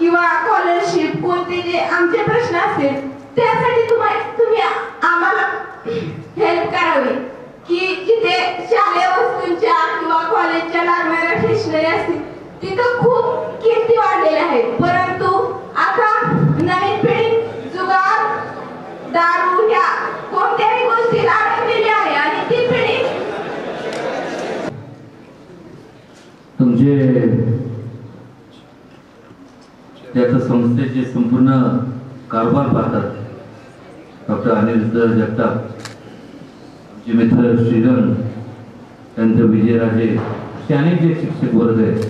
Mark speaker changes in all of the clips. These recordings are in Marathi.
Speaker 1: किंवा स्कॉलरशिप कोणते जे आमचे प्रश्न असेल त्यासाठी तुम्हाला तुम्ही आम्हाला हेल्प करावी. की जिथे शालेय वस्तूंच्या किंवा कॉलेजच्या लागणाऱ्या स्टेशनरी असतील तिथं खूप किमती वाढलेल्या आहेत. परंतु आता नवीन पिढी जुगार दारू ह्या कोणत्याही गोष्टीला अडकलेली आहे आणि ती पिढी
Speaker 2: तुमचे त्याचं संस्थेचे संपूर्ण कारभार पाहतात. डॉक्टर अनिल जगताप आमचे मित्र श्रीरंग त्यानंतर विजयराजे असे अनेक जे शिक्षक वर्ग आहेत.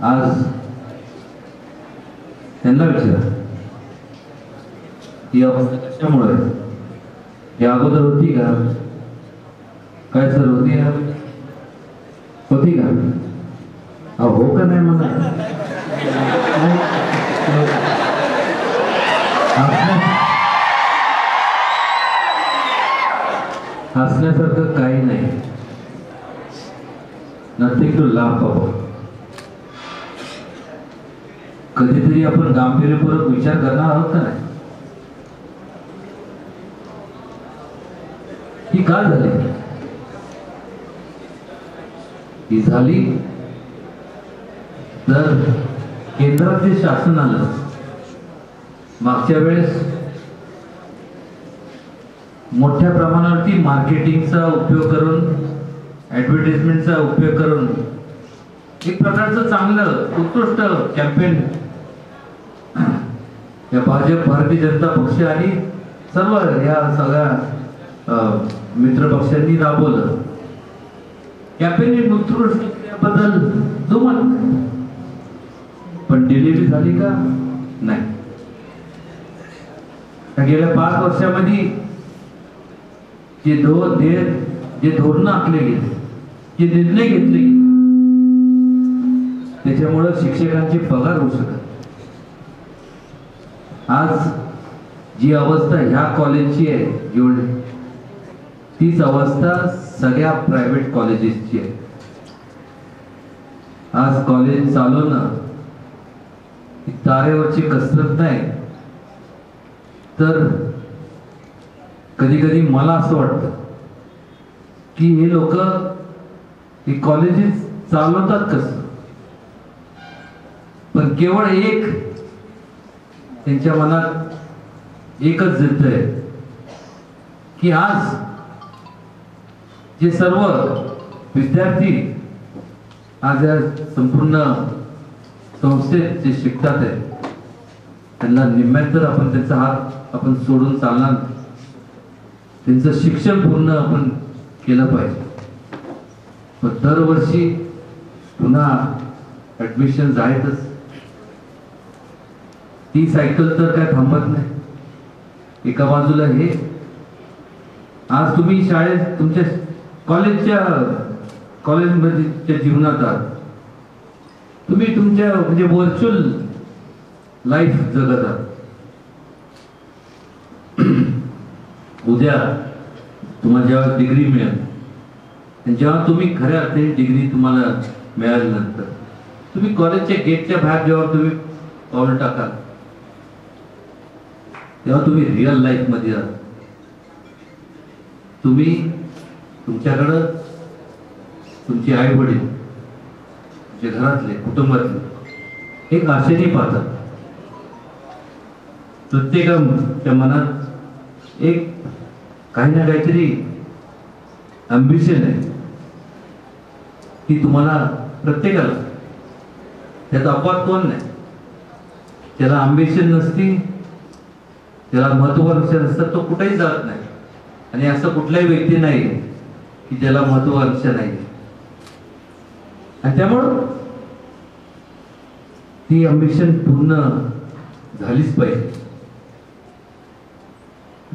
Speaker 2: आज त्यांना विचारा ही अवस्था कशामुळे आहे? ही अगोदर होती का? काय सर होती का होती का? हो का नाही म्हणा? हसण्यासारखं काही नाही. नथिंग टू लाफ अबाउट कधीतरी आपण गांभीर्यपूर्वक विचार करणार आहोत का नाही? ही का झाली? ही झाली? तर केंद्रात जे शासन आलं. मागच्या वेळेस मोठ्या प्रमाणावरती मार्केटिंगचा उपयोग करून ॲडव्हर्टिजमेंटचा उपयोग करून एक प्रकारचं चांगलं उत्कृष्ट कॅम्पेन या भाजप भारतीय जनता पक्ष आणि सर्व या सगळ्या मित्र पक्षांनी राबवलं. कॅम्पेन उत्कृष्टबद्दल जुमत पण डिलिव्हरी झाली का? नाही. गेल्या पाच वर्षामध्ये जे धो धे जे धोरणं आखले गेले जे निर्णय घेतले त्याच्यामुळं शिक्षकांचे पगार होऊ शकत आज जी अवस्था ह्या कॉलेजची आहे जेवढे तीच अवस्था सगळ्या प्रायव्हेट कॉलेजेसची आहे. आज कॉलेज चालवणं तारेवरची कसरत नाही. तर कधी कधी मला असं वाटतं की हे लोक हे कॉलेजेस चालवतात कसं? पण केवळ एक त्यांच्या मनात एकच जिद्द आहे की आज जे सर्व विद्यार्थी आज या संपूर्ण संस्थेत जे शिकतात आहे त्यांना निम्म्यातर आपण त्यांचा हात आपण सोडून चालणार त्यांचं शिक्षण पूर्ण आपण केलं पाहिजे. पण दरवर्षी पुन्हा ऍडमिशन आहेतच ती सायकल तर काय थांबत नाही. एका बाजूला हे. आज तुम्ही शाळेत तुमच्या कॉलेजच्या कॉलेजमध्ये जीवनात आहात. तुम्ही तुमच्या म्हणजे व्हर्च्युअल लाईफ जगत आहात. उद्या तुम्हाला जेव्हा डिग्री मिळेल आणि जेव्हा तुम्ही खऱ्या अर्थाने डिग्री तुम्हाला मिळाल्यानंतर तुम्ही कॉलेजच्या गेटच्या बाहेर जेव्हा तुम्ही पाऊल टाकाल तेव्हा तुम्ही रिअल लाईफमध्ये आहात. तुम्ही तुमच्याकडं तुमचे आई वडील जे घरातले कुटुंबातले एक आशेने पाहतात. प्रत्येकाच्या मनात एक काही ना काहीतरी अम्बिशन आहे. की तुम्हाला प्रत्येकाला त्याचा अपवाद कोण नाही. त्याला अम्बिशन नसती त्याला महत्वाकांक्षा नसतात तो कुठेही जात नाही. आणि असं कुठलाही व्यक्ती नाही की ज्याला महत्वाकांक्षा नाही. आणि त्यामुळं ती अम्बिशन पूर्ण झालीच पाहिजे.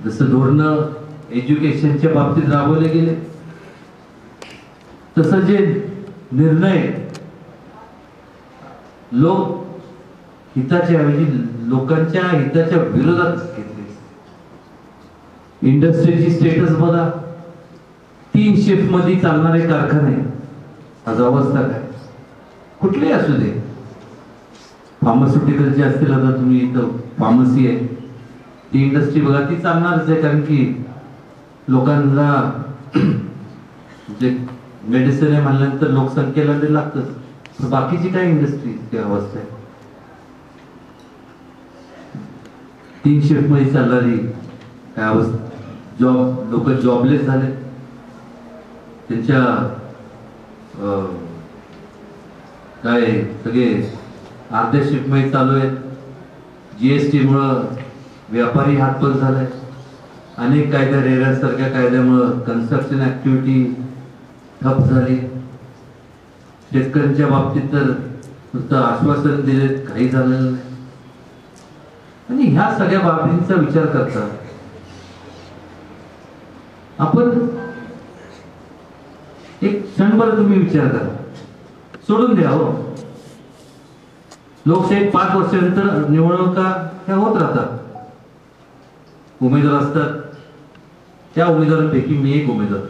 Speaker 2: जसं धोरणं एज्युकेशनच्या बाबतीत राबवले गेले तसं जे निर्णय लोक हिताच्या ऐवजी लोकांच्या हिताच्या विरोधात घेतले. इंडस्ट्रीची स्टेटस बघा. तीन शिफ्टमध्ये चालणारे कारखाने. आज अवस्था काय? कुठलेही असू दे. फार्मास्युटिकलची असतील आता तुम्ही इथं फार्मसी आहे. ती इंडस्ट्री बघा ती चालणारच आहे कारण की लोकांना जे मेडिसिन आहे म्हणल्यानंतर लोकसंख्येला ते लागतंच. बाकीची काय इंडस्ट्री ती अवस्था आहे. तीन शिफ्टमध्ये चालणारी काय अवस्था? जॉब लोक जॉबलेस झाले त्यांच्या काय सगळे अर्धे शिपमेंट चालू आहेत जीएसटी मुळे व्यापारी हातपत झालाय अनेक कायद्या रेरासारख्या कायद्यामुळं कन्स्ट्रक्शन ऍक्टिव्हिटी ठप झाली शेतकऱ्यांच्या बाबतीत तर नुसतं आश्वासन दिले काही झालेलं नाही आणि ह्या सगळ्या बाबींचा विचार करता आपण एक क्षणभर तुम्ही विचार करा. सोडून द्या हो. लोकशाही पाच वर्षानंतर निवडणुका ह्या होत राहतात. उमेदवार असतात. त्या उमेदवारांपैकी मी एक उमेदवार.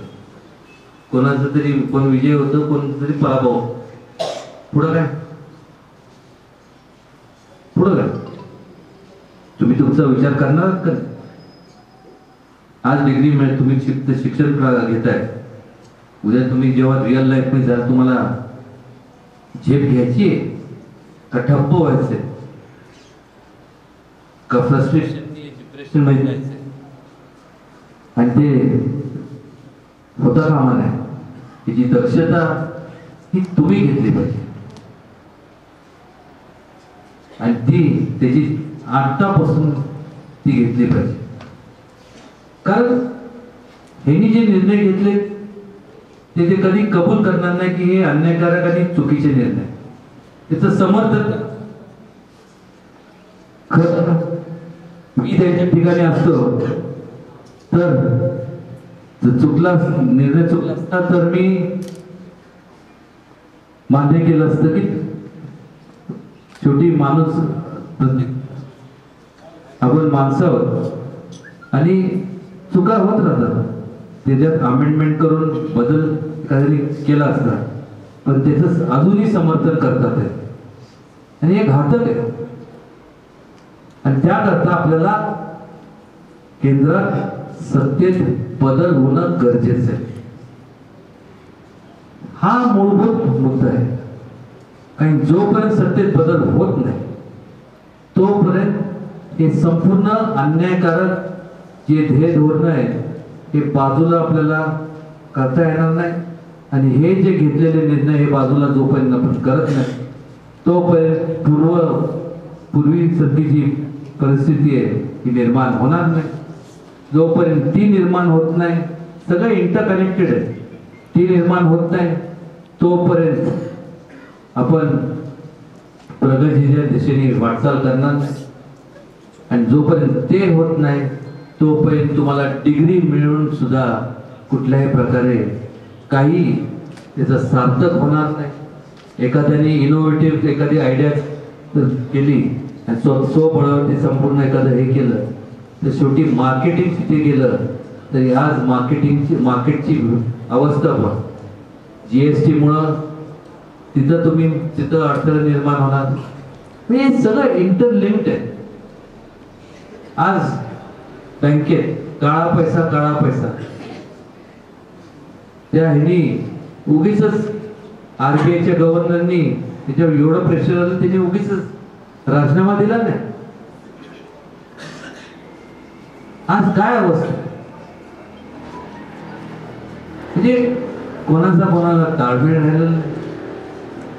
Speaker 2: कोणाचं तरी कोण विजय होतो कोण तरी पराभव. पुढं काय? पुढं काय? तुम्ही तुमचा विचार करणार का आज डिग्री मिळेल तुम्ही शिक्षण घेताय. उद्या तुम्ही जेव्हा रिअल लाईफमध्ये जाल तुम्हाला झेप घ्यायची का ठप्प व्हायचंय? का फ्रस्ट्रेशन डिप्रेशनमध्ये जायचंय? आणि ते होता कामा नाही त्याची दक्षता ही तुम्ही घेतली पाहिजे. आणि ती त्याची आत्तापासून ती घेतली पाहिजे. कारण ह्यांनी जे निर्णय घेतले ते ते कधी कबूल करणार नाही की हे अन्यायकारक आणि चुकीचे निर्णय. त्याचं समर्थन खर मी त्याच्या ठिकाणी असतो तर जर चुकला निर्णय चुकला असता तर मी मान्य केलं असतं की शेवटी माणूस म्हणजे आपण माणसं आणि चुका होत राहतात. त्याच्यात अमेंडमेंट करून बदल काहीतरी केला असता पण त्याच अजूनही समर्थन करतात आणि हे घातक आहे. आणि त्याकरता आपल्याला केंद्रात सत्तेत बदल होणं गरजेचं आहे. हा मूलभूत मुद्दा आहे. कारण जोपर्यंत सत्तेत बदल होत नाही तोपर्यंत हे संपूर्ण अन्यायकारक जे ध्येय धोरण आहे हे बाजूला आपल्याला करता येणार नाही. आणि हे जे घेतलेले निर्णय हे बाजूला जोपर्यंत आपण करत नाही तोपर्यंत पूर्व पूर्वीसारखी जी परिस्थिती आहे ती निर्माण होणार नाही. जोपर्यंत ती निर्माण होत नाही सगळं इंटरकनेक्टेड आहे. ती निर्माण होत नाही तोपर्यंत आपण प्रगतीच्या दिशेने वाटचाल करणार नाही. आणि जोपर्यंत ते होत नाही तोपर्यंत तुम्हाला डिग्री मिळून सुद्धा कुठल्याही प्रकारे काही त्याचं सार्थक होणार नाही. एखाद्याने इनोव्हेटिव्ह एखादी आयडिया केली आणि स्व संपूर्ण एखादं हे केलं तर शेवटी मार्केटिंग तिथे गेलं तरी आज मार्केटिंगची मार्केटची अवस्था पण. जी एस टीमुळं तिथं तुम्ही तिथं अडथळे निर्माण होणार. हे सगळं इंटरलिंक्ड आहे. आज बँकेत काळा पैसा काळा पैसा. त्या ह्यांनी उगीच आरबीआयच्या गव्हर्नरनी त्याच्यावर एवढं प्रेशर आलं त्याने उगीच राजीनामा दिला नाही. आज काय अवस्था? म्हणजे कोणाचा कोणाला ताळमेळ राहिलेला नाही.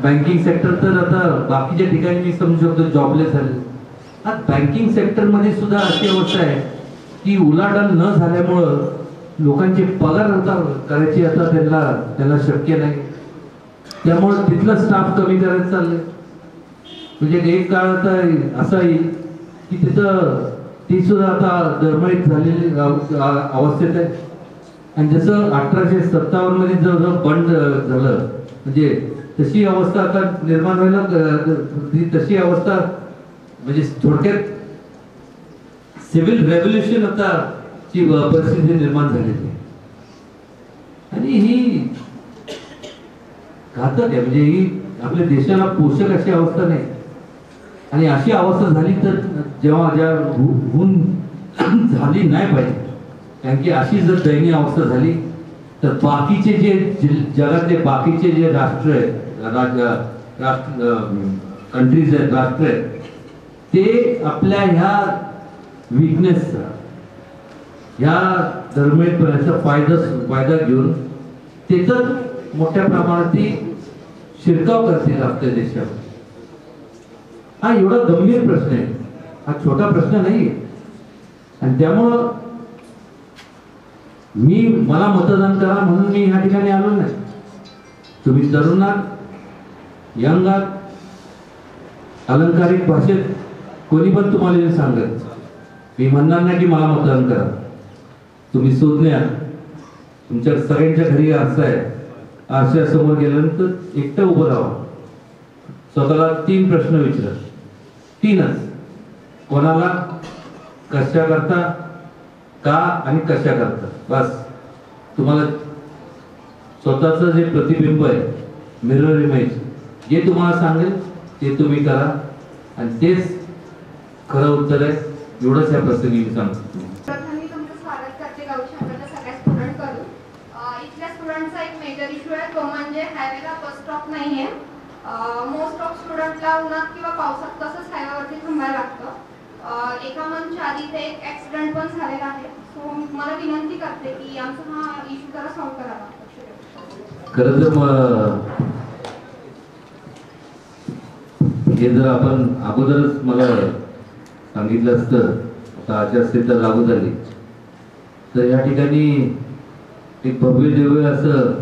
Speaker 2: बँकिंग सेक्टर तर आता बाकीच्या ठिकाणी मी समजू शकतो जॉबलेस झाले. आज बँकिंग सेक्टरमध्ये सुद्धा अशी अवस्था आहे. की उलाढाल न झाल्यामुळं लोकांचे पगार आता करायची आता त्यांना त्यांना शक्य नाही. त्यामुळं तिथला स्टाफ कमी करायचं चाललंय. म्हणजे एक काळ आता असा येईल की तिथं ती सुद्धा आता दरमळीत झालेली अव- अवस्थेत आहे. आणि जसं अठराशे सत्तावन्नमध्ये जर बंद झालं म्हणजे तशी अवस्था आता निर्माण व्हायला तशी अवस्था म्हणजे थोडक्यात सिव्हिल रेव्होल्युशन आता ची परिस्थिती निर्माण झालेली आहे. आणि ही घातक आहे. म्हणजे ही आपल्या देशाला पोषक अशी अवस्था नाही. आणि अशी अवस्था झाली तर जेव्हा ज्या हु- होऊन झाली नाही पाहिजे. कारण की अशी जर दयनीय अवस्था झाली तर बाकीचे जे जगातले बाकीचे जे राष्ट्र आहेत राज राष्ट्र कंट्रीज आहेत राष्ट्र आहेत ते आपल्या ह्या विकनेसचा ह्या धर्मेपणाचा फायदा फायदा घेऊन त्याचाच मोठ्या प्रमाणात ती शिरकाव करतील आपल्या देशावर. हा एवढा गंभीर प्रश्न आहे. हा छोटा प्रश्न नाही आणि त्यामुळं मी मला मतदान करा म्हणून मी ह्या ठिकाणी आलो नाही. तुम्ही तरुण आहात यंग आहात अलंकारिक भाषेत कोणी पण तुम्हाला सांगत. मी म्हणणार नाही की मला मतदान करा. तुम्ही शोधण्या तुमच्या सगळ्यांच्या घरी आरसा आहे. आरशासमोर गेल्यानंतर एकटं उभं राहा. स्वतःला तीन प्रश्न विचारा. तीनच. कोणाला कशा करता का आणि कशा करता? बस. तुम्हाला स्वतःचं जे प्रतिबिंब आहे मिरर इमेज जे तुम्हाला सांगेल ते तुम्ही करा. आणि तेच खरं उत्तर आहे. एवढंच या प्रसंगी मी सांगतो
Speaker 1: तो म्हणजे मोस्ट ऑफ स्टुडंटला उन्हात किंवा पावसात तसंच हायवेवरती थांबायला लागतं. एका मंथच्या आधी इथे एक ऍक्सिडेंट पण झालेला आहे. सो मला विनंती करते की आमचा हा इश्यू जरा सॉल्व्ह करावा.
Speaker 2: खरं तर हे जर आपण अगोदरच मला सांगितलं असतं आता आचारसंहिता लागू झाली. तर या ठिकाणी एक भव्य दिव्य असं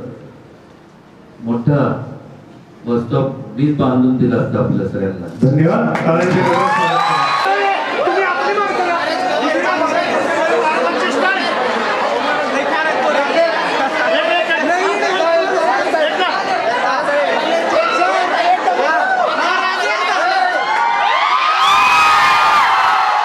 Speaker 2: मोठा बस स्टॉप बांधून दिला असतं आपल्या सगळ्यांना.
Speaker 3: धन्यवाद.